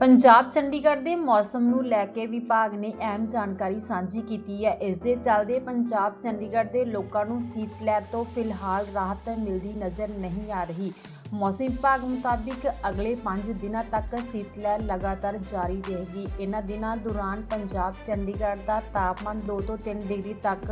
ਪੰਜਾਬ ਚੰਡੀਗੜ੍ਹ ਦੇ ਮੌਸਮ ਨੂੰ ਲੈ ਕੇ ਵਿਭਾਗ ਨੇ ਅਹਿਮ ਜਾਣਕਾਰੀ ਸਾਂਝੀ ਕੀਤੀ ਹੈ। ਇਸ ਦੇ ਚੱਲਦੇ ਪੰਜਾਬ ਚੰਡੀਗੜ੍ਹ ਦੇ ਲੋਕਾਂ ਨੂੰ ਸੀਤ ਲਹਿਰ ਤੋਂ ਫਿਲਹਾਲ ਰਾਹਤ ਮਿਲਦੀ ਨਜ਼ਰ ਨਹੀਂ ਆ ਰਹੀ। ਮੌਸਮ ਵਿਭਾਗ ਮੁਤਾਬਿਕ ਅਗਲੇ 5 ਦਿਨਾਂ ਤੱਕ ਸੀਤ ਲਹਿਰ ਲਗਾਤਾਰ ਜਾਰੀ ਰਹੇਗੀ। ਇਹਨਾਂ ਦਿਨਾਂ ਦੌਰਾਨ ਪੰਜਾਬ, ਚੰਡੀਗੜ੍ਹ ਦਾ ਤਾਪਮਾਨ 2 ਤੋਂ 3 ਡਿਗਰੀ ਤੱਕ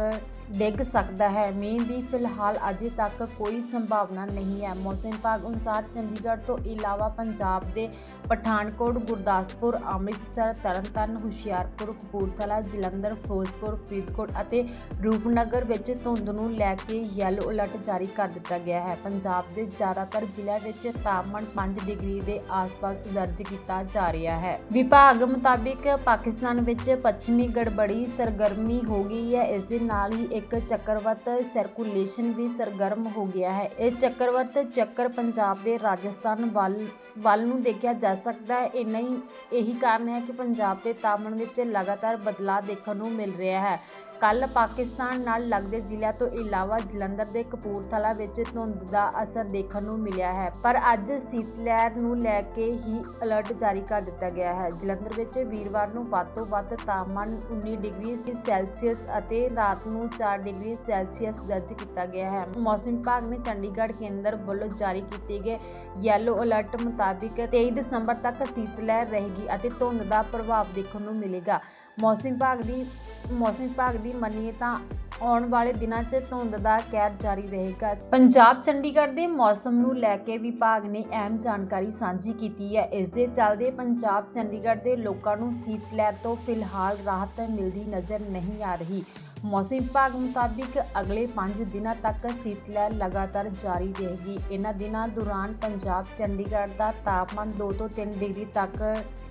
ਡਿੱਗ ਸਕਦਾ ਹੈ। ਮੀਂਹ ਦੀ ਫਿਲਹਾਲ ਅਜੇ ਤੱਕ ਕੋਈ ਸੰਭਾਵਨਾ ਨਹੀਂ ਹੈ। ਮੌਸਮ ਵਿਭਾਗ ਅਨੁਸਾਰ ਚੰਡੀਗੜ੍ਹ ਤੋਂ ਇਲਾਵਾ ਪੰਜਾਬ ਦੇ ਪਠਾਨਕੋਟ, ਗੁਰਦਾਸਪੁਰ, ਅੰਮ੍ਰਿਤਸਰ, ਤਰਨਤਾਰਨ, ਹੁਸ਼ਿਆਰਪੁਰ, ਕਪੂਰਥਲਾ, ਜਲੰਧਰ, ਫਿਰੋਜ਼ਪੁਰ, ਫਰੀਦਕੋਟ ਅਤੇ ਰੂਪਨਗਰ ਵਿੱਚ ਧੁੰਦ ਨੂੰ ਲੈ ਕੇ ਯੈਲੋ ਅਲਰਟ ਜਾਰੀ ਕਰ ਦਿੱਤਾ ਗਿਆ ਹੈ। ਪੰਜਾਬ ਦੇ ਜ਼ਿਆਦਾਤਰ ਜ਼ਿਲ੍ਹਿਆਂ ਵਿੱਚ ਤਾਪਮਾਨ 5 ਡਿਗਰੀ ਦੇ ਆਸ-ਪਾਸ ਦਰਜ ਕੀਤਾ ਜਾ ਰਿਹਾ ਹੈ। ਵਿਭਾਗ ਮੁਤਾਬਿਕ ਪਾਕਿਸਤਾਨ ਵਿੱਚ ਪੱਛਮੀ ਗੜਬੜੀ ਸਰਗਰਮੀ ਹੋ ਗਈ ਹੈ। ਇਸ ਦੇ ਨਾਲ ਹੀ ਇੱਕ ਚੱਕਰਵਤ ਸਰਕੂਲੇਸ਼ਨ ਵੀ ਸਰਗਰਮ ਹੋ ਗਿਆ ਹੈ। ਇਹ ਚੱਕਰਵਤ ਚੱਕਰ ਪੰਜਾਬ ਦੇ ਰਾਜਸਥਾਨ ਵੱਲ ਵੱਲ ਨੂੰ ਦੇਖਿਆ ਜਾ ਸਕਦਾ ਹੈ। ਇਹ ਨਹੀਂ ਇਹੀ ਕਾਰਨ ਹੈ ਕਿ ਪੰਜਾਬ ਦੇ ਤਾਪਮਾਨ ਵਿੱਚ ਲਗਾਤਾਰ ਬਦਲਾਅ ਦੇਖਣ ਨੂੰ ਮਿਲ ਰਿਹਾ ਹੈ। ਕੱਲ ਪਾਕਿਸਤਾਨ ਨਾਲ ਲੱਗਦੇ ਜ਼ਿਲ੍ਹਿਆਂ ਤੋਂ ਇਲਾਵਾ ਜਲੰਧਰ ਦੇ ਕਪੂਰਥਲਾ ਵਿੱਚ ਧੁੰਦ ਦਾ ਅਸਰ ਦੇਖਣ ਨੂੰ ਮਿਲਿਆ ਹੈ। ਪਰ ਅੱਜ ਸੀਤ ਲਹਿਰ ਨੂੰ ਲੈ ਕੇ ਹੀ ਅਲਰਟ ਜਾਰੀ ਕਰ ਦਿੱਤਾ ਗਿਆ ਹੈ। ਜਲੰਧਰ ਵਿੱਚ ਵੀਰਵਾਰ ਨੂੰ ਵੱਧ ਤੋਂ ਵੱਧ ਤਾਪਮਾਨ 19 ਡਿਗਰੀ ਸੈਲਸੀਅਸ ਅਤੇ ਰਾਤ ਨੂੰ 4 ਡਿਗਰੀ ਸੈਲਸੀਅਸ ਦਰਜ ਕੀਤਾ ਗਿਆ ਹੈ। ਮੌਸਮ ਵਿਭਾਗ ਨੇ ਚੰਡੀਗੜ੍ਹ ਕੇਂਦਰ ਵੱਲੋਂ ਜਾਰੀ ਕੀਤੇ ਗਏ ਯੈਲੋ ਅਲਰਟ ਮੁਤਾਬਿਕ 23 ਦਸੰਬਰ ਤੱਕ ਸੀਤ ਲਹਿਰ ਰਹੇਗੀ ਅਤੇ ਧੁੰਦ ਦਾ ਪ੍ਰਭਾਵ ਦੇਖਣ ਨੂੰ ਮਿਲੇਗਾ। ਮੌਸਮ ਵਿਭਾਗ ਦੀ, ਮੌਸਮ ਵਿਭਾਗ ਦੀ ਮੰਨੀਏ ਤਾਂ ਆਉਣ ਵਾਲੇ ਦਿਨਾਂ 'ਚ ਧੁੰਦ ਦਾ ਕਹਿਰ ਜਾਰੀ ਰਹੇਗਾ। ਪੰਜਾਬ ਚੰਡੀਗੜ੍ਹ ਦੇ ਮੌਸਮ ਨੂੰ ਲੈ ਕੇ ਵਿਭਾਗ ਨੇ ਅਹਿਮ ਜਾਣਕਾਰੀ ਸਾਂਝੀ ਕੀਤੀ ਹੈ। ਇਸ ਦੇ ਚੱਲਦੇ ਪੰਜਾਬ ਚੰਡੀਗੜ੍ਹ ਦੇ ਲੋਕਾਂ ਨੂੰ ਸੀਤ ਲਹਿਰ ਤੋਂ ਫਿਲਹਾਲ ਰਾਹਤ ਮਿਲਦੀ ਨਜ਼ਰ ਨਹੀਂ ਆ ਰਹੀ। ਮੌਸਮ ਵਿਭਾਗ ਮੁਤਾਬਿਕ ਅਗਲੇ 5 ਦਿਨਾਂ ਤੱਕ ਸੀਤ ਲਹਿਰ ਲਗਾਤਾਰ ਜਾਰੀ ਰਹੇਗੀ। ਇਹਨਾਂ ਦਿਨਾਂ ਦੌਰਾਨ ਪੰਜਾਬ, ਚੰਡੀਗੜ੍ਹ ਦਾ ਤਾਪਮਾਨ 2 ਤੋਂ 3 ਡਿਗਰੀ ਤੱਕ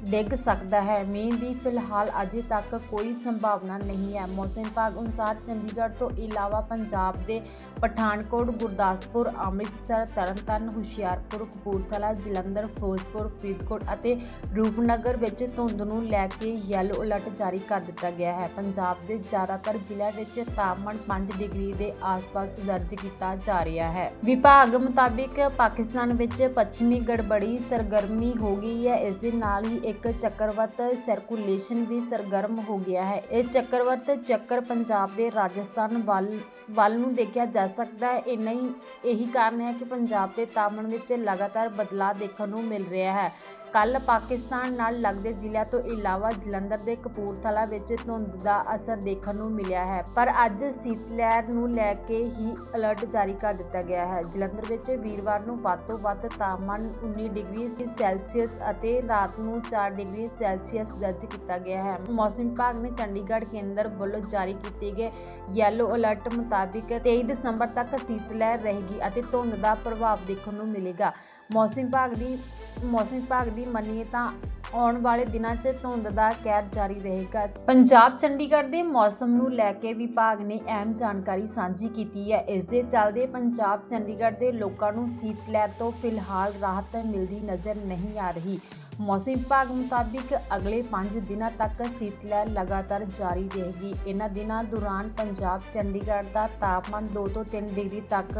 ਡਿੱਗ ਸਕਦਾ ਹੈ। ਮੀਂਹ ਦੀ ਫਿਲਹਾਲ ਅਜੇ ਤੱਕ ਕੋਈ ਸੰਭਾਵਨਾ ਨਹੀਂ ਹੈ। ਮੌਸਮ ਵਿਭਾਗ ਅਨੁਸਾਰ ਚੰਡੀਗੜ੍ਹ ਤੋਂ ਇਲਾਵਾ ਪੰਜਾਬ ਦੇ ਪਠਾਨਕੋਟ, ਗੁਰਦਾਸਪੁਰ, ਅੰਮ੍ਰਿਤਸਰ, ਤਰਨਤਾਰਨ, ਹੁਸ਼ਿਆਰਪੁਰ, ਕਪੂਰਥਲਾ, ਜਲੰਧਰ, ਫਿਰੋਜ਼ਪੁਰ, ਫਰੀਦਕੋਟ ਅਤੇ ਰੂਪਨਗਰ ਵਿੱਚ ਧੁੰਦ ਨੂੰ ਲੈ ਕੇ ਯੈਲੋ ਅਲਰਟ ਜਾਰੀ ਕਰ ਦਿੱਤਾ ਗਿਆ ਹੈ। ਪੰਜਾਬ ਦੇ ਜ਼ਿਆਦਾਤਰ ਜ਼ਿਲ੍ਹਿਆਂ ਵਿੱਚ ਤਾਪਮਾਨ 5 ਡਿਗਰੀ ਦੇ ਆਸ-ਪਾਸ ਦਰਜ ਕੀਤਾ ਜਾ ਰਿਹਾ ਹੈ। ਵਿਭਾਗ ਮੁਤਾਬਿਕ ਪਾਕਿਸਤਾਨ ਵਿੱਚ ਪੱਛਮੀ ਗੜਬੜੀ ਸਰਗਰਮੀ ਹੋ ਗਈ ਹੈ। ਇਸ ਦੇ ਨਾਲ ਹੀ ਇੱਕ ਚੱਕਰਵਤ ਸਰਕੂਲੇਸ਼ਨ ਵੀ ਸਰਗਰਮ ਹੋ ਗਿਆ ਹੈ। ਇਹ ਚੱਕਰਵਤ ਚੱਕਰ ਪੰਜਾਬ ਦੇ ਰਾਜਸਥਾਨ ਵੱਲ ਵੱਲ ਨੂੰ ਦੇਖਿਆ ਜਾ ਸਕਦਾ ਹੈ। ਇਹ ਨਹੀਂ ਇਹੀ ਕਾਰਨ ਹੈ ਕਿ ਪੰਜਾਬ ਦੇ ਤਾਪਮਾਨ ਵਿੱਚ ਲਗਾਤਾਰ ਬਦਲਾਅ ਦੇਖਣ ਨੂੰ ਮਿਲ ਰਿਹਾ ਹੈ। ਕੱਲ ਪਾਕਿਸਤਾਨ ਨਾਲ ਲੱਗਦੇ ਜ਼ਿਲ੍ਹਿਆਂ ਤੋਂ ਇਲਾਵਾ ਜਲੰਧਰ ਦੇ ਕਪੂਰਥਲਾ ਵਿੱਚ ਧੁੰਦ ਦਾ ਅਸਰ ਦੇਖਣ ਨੂੰ ਮਿਲਿਆ ਹੈ। ਪਰ ਅੱਜ ਸੀਤ ਲਹਿਰ ਨੂੰ ਲੈ ਕੇ ਹੀ ਅਲਰਟ ਜਾਰੀ ਕਰ ਦਿੱਤਾ ਗਿਆ ਹੈ। ਜਲੰਧਰ ਵਿੱਚ ਵੀਰਵਾਰ ਨੂੰ ਵੱਧ ਤੋਂ ਵੱਧ ਤਾਪਮਾਨ 19 ਡਿਗਰੀ ਸੈਲਸੀਅਸ ਅਤੇ ਰਾਤ ਨੂੰ 4 ਡਿਗਰੀ ਸੈਲਸੀਅਸ ਦਰਜ ਕੀਤਾ ਗਿਆ ਹੈ। ਮੌਸਮ ਵਿਭਾਗ ਨੇ ਚੰਡੀਗੜ੍ਹ ਕੇਂਦਰ ਵੱਲੋਂ ਜਾਰੀ ਕੀਤੇ ਗਏ ਯੈਲੋ ਅਲਰਟ ਮੁਤਾਬਿਕ 23 ਦਸੰਬਰ ਤੱਕ ਸੀਤ ਲਹਿਰ ਰਹੇਗੀ ਅਤੇ ਧੁੰਦ ਦਾ ਪ੍ਰਭਾਵ ਦੇਖਣ ਨੂੰ ਮਿਲੇਗਾ। ਮੌਸਮ ਵਿਭਾਗ ਦੀ, ਮੌਸਮ ਵਿਭਾਗ ਦੀ ਮੰਨੀਏ ਤਾਂ ਆਉਣ ਵਾਲੇ ਦਿਨਾਂ 'ਚ ਧੁੰਦ ਦਾ ਕਹਿਰ ਜਾਰੀ ਰਹੇਗਾ। ਪੰਜਾਬ ਚੰਡੀਗੜ੍ਹ ਦੇ ਮੌਸਮ ਨੂੰ ਲੈ ਕੇ ਵਿਭਾਗ ਨੇ ਅਹਿਮ ਜਾਣਕਾਰੀ ਸਾਂਝੀ ਕੀਤੀ ਹੈ। ਇਸ ਦੇ ਚੱਲਦੇ ਪੰਜਾਬ ਚੰਡੀਗੜ੍ਹ ਦੇ ਲੋਕਾਂ ਨੂੰ ਸੀਤ ਲਹਿਰ ਤੋਂ ਫਿਲਹਾਲ ਰਾਹਤ ਮਿਲਦੀ ਨਜ਼ਰ ਨਹੀਂ ਆ ਰਹੀ। ਮੌਸਮ ਵਿਭਾਗ ਮੁਤਾਬਿਕ ਅਗਲੇ 5 ਦਿਨਾਂ ਤੱਕ ਸੀਤ ਲਹਿਰ ਲਗਾਤਾਰ ਜਾਰੀ ਰਹੇਗੀ। ਇਹਨਾਂ ਦਿਨਾਂ ਦੌਰਾਨ ਪੰਜਾਬ, ਚੰਡੀਗੜ੍ਹ ਦਾ ਤਾਪਮਾਨ 2 ਤੋਂ 3 ਡਿਗਰੀ ਤੱਕ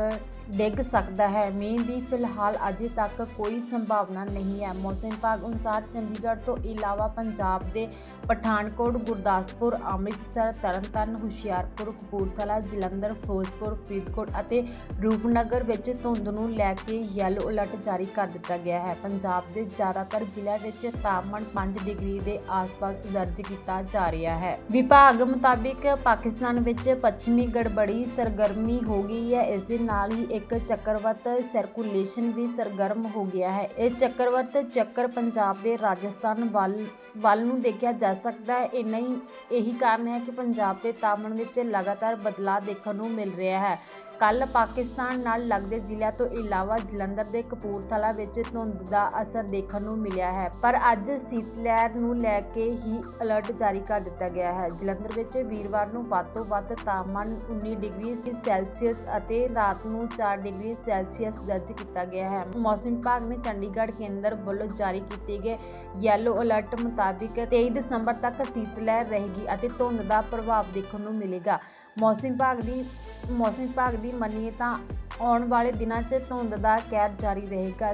ਡਿੱਗ ਸਕਦਾ ਹੈ। ਮੀਂਹ ਦੀ ਫਿਲਹਾਲ ਅਜੇ ਤੱਕ ਕੋਈ ਸੰਭਾਵਨਾ ਨਹੀਂ ਹੈ। ਮੌਸਮ ਵਿਭਾਗ ਅਨੁਸਾਰ ਚੰਡੀਗੜ੍ਹ ਤੋਂ ਇਲਾਵਾ ਪੰਜਾਬ ਦੇ ਪਠਾਨਕੋਟ, ਗੁਰਦਾਸਪੁਰ, ਅੰਮ੍ਰਿਤਸਰ, ਤਰਨਤਾਰਨ, ਹੁਸ਼ਿਆਰਪੁਰ, ਕਪੂਰਥਲਾ, ਜਲੰਧਰ, ਫਿਰੋਜ਼ਪੁਰ, ਫਰੀਦਕੋਟ ਅਤੇ ਰੂਪਨਗਰ ਵਿੱਚ ਧੁੰਦ ਨੂੰ ਲੈ ਕੇ ਯੈਲੋ ਅਲਰਟ ਜਾਰੀ ਕਰ ਦਿੱਤਾ ਗਿਆ ਹੈ। ਪੰਜਾਬ ਦੇ ਜ਼ਿਆਦਾਤਰ ਜ਼ਿਲ੍ਹਿਆਂ ਵਿੱਚ ਤਾਪਮਾਨ 5 ਡਿਗਰੀ ਦੇ ਆਸ-ਪਾਸ ਦਰਜ ਕੀਤਾ ਜਾ ਰਿਹਾ ਹੈ। ਵਿਭਾਗ ਮੁਤਾਬਿਕ ਪਾਕਿਸਤਾਨ ਵਿੱਚ ਪੱਛਮੀ ਗੜਬੜੀ ਸਰਗਰਮੀ ਹੋ ਗਈ ਹੈ। ਇਸ ਦੇ ਨਾਲ ਹੀ ਇੱਕ ਚੱਕਰਵਤ ਸਰਕੂਲੇਸ਼ਨ ਵੀ ਸਰਗਰਮ ਹੋ ਗਿਆ ਹੈ। ਇਹ ਚੱਕਰਵਤ ਚੱਕਰ ਪੰਜਾਬ ਦੇ ਰਾਜਸਥਾਨ ਵੱਲ ਵੱਲ ਨੂੰ ਦੇਖਿਆ ਜਾ ਸਕਦਾ ਹੈ। ਇਹ ਨਹੀਂ ਇਹੀ ਕਾਰਨ ਹੈ ਕਿ ਪੰਜਾਬ ਦੇ ਤਾਪਮਾਨ ਵਿੱਚ ਲਗਾਤਾਰ ਬਦਲਾਅ ਦੇਖਣ ਨੂੰ ਮਿਲ ਰਿਹਾ ਹੈ। ਕੱਲ ਪਾਕਿਸਤਾਨ ਨਾਲ ਲੱਗਦੇ ਜ਼ਿਲ੍ਹਿਆਂ ਤੋਂ ਇਲਾਵਾ ਜਲੰਧਰ ਦੇ ਕਪੂਰਥਲਾ ਵਿੱਚ ਧੁੰਦ ਦਾ ਅਸਰ ਦੇਖਣ ਨੂੰ ਮਿਲਿਆ ਹੈ। ਪਰ ਅੱਜ ਸੀਤ ਲਹਿਰ ਨੂੰ ਲੈ ਕੇ ਹੀ ਅਲਰਟ ਜਾਰੀ ਕਰ ਦਿੱਤਾ ਗਿਆ ਹੈ। ਜਲੰਧਰ ਵਿੱਚ ਵੀਰਵਾਰ ਨੂੰ ਵੱਧ ਤੋਂ ਵੱਧ ਤਾਪਮਾਨ 19 ਡਿਗਰੀ ਸੈਲਸੀਅਸ ਅਤੇ ਰਾਤ ਨੂੰ 4 ਡਿਗਰੀ ਸੈਲਸੀਅਸ ਦਰਜ ਕੀਤਾ ਗਿਆ ਹੈ। ਮੌਸਮ ਵਿਭਾਗ ਨੇ ਚੰਡੀਗੜ੍ਹ ਕੇਂਦਰ ਵੱਲੋਂ ਜਾਰੀ ਕੀਤੇ ਗਏ ਯੈਲੋ ਅਲਰਟ ਮੁਤਾਬਿਕ 23 ਦਸੰਬਰ ਤੱਕ ਸੀਤ ਲਹਿਰ ਰਹੇਗੀ ਅਤੇ ਧੁੰਦ ਦਾ ਪ੍ਰਭਾਵ ਦੇਖਣ ਨੂੰ ਮਿਲੇਗਾ। ਮੌਸਮ ਵਿਭਾਗ ਦੀ, ਮੌਸਮ ਵਿਭਾਗ ਦੀ ਮੰਨੀਏ ਤਾਂ ਆਉਣ ਵਾਲੇ ਦਿਨਾਂ 'ਚ ਧੁੰਦ ਦਾ ਕਹਿਰ ਜਾਰੀ ਰਹੇਗਾ।